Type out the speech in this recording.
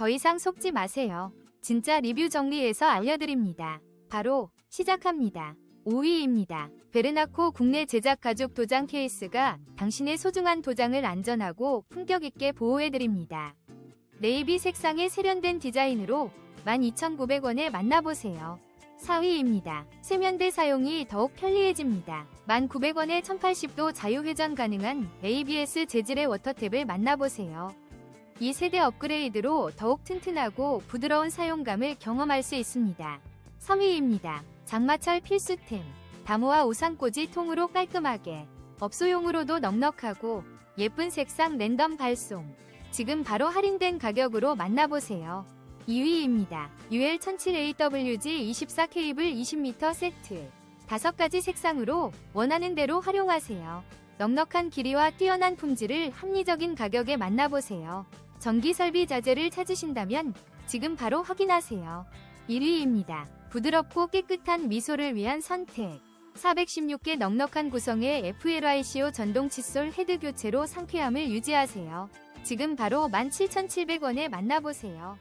더 이상 속지 마세요. 진짜 리뷰 정리해서 알려드립니다. 바로 시작합니다. 5위입니다. 베르나코 국내 제작 가죽 도장 케이스가 당신의 소중한 도장을 안전하고 품격 있게 보호해드립니다. 네이비 색상의 세련된 디자인으로 12,900원에 만나보세요. 4위입니다. 세면대 사용이 더욱 편리해집니다. 1,900원에 1080도 자유회전 가능한 ABS 재질의 워터탭을 만나보세요. 이 세대 업그레이드로 더욱 튼튼하고 부드러운 사용감을 경험할 수 있습니다. 3위입니다. 장마철 필수템. 다모와 우산꽂이 통으로 깔끔하게. 업소용으로도 넉넉하고 예쁜 색상 랜덤 발송. 지금 바로 할인된 가격으로 만나보세요. 2위입니다. UL1007AWG 24 케이블 20m 세트. 5가지 색상으로 원하는 대로 활용하세요. 넉넉한 길이와 뛰어난 품질을 합리적인 가격에 만나보세요. 전기 설비 자재를 찾으신다면 지금 바로 확인하세요. 1위입니다. 부드럽고 깨끗한 미소를 위한 선택. 416개 넉넉한 구성의 FLICO 전동 칫솔 헤드 교체로 상쾌함을 유지하세요. 지금 바로 17,700원에 만나보세요.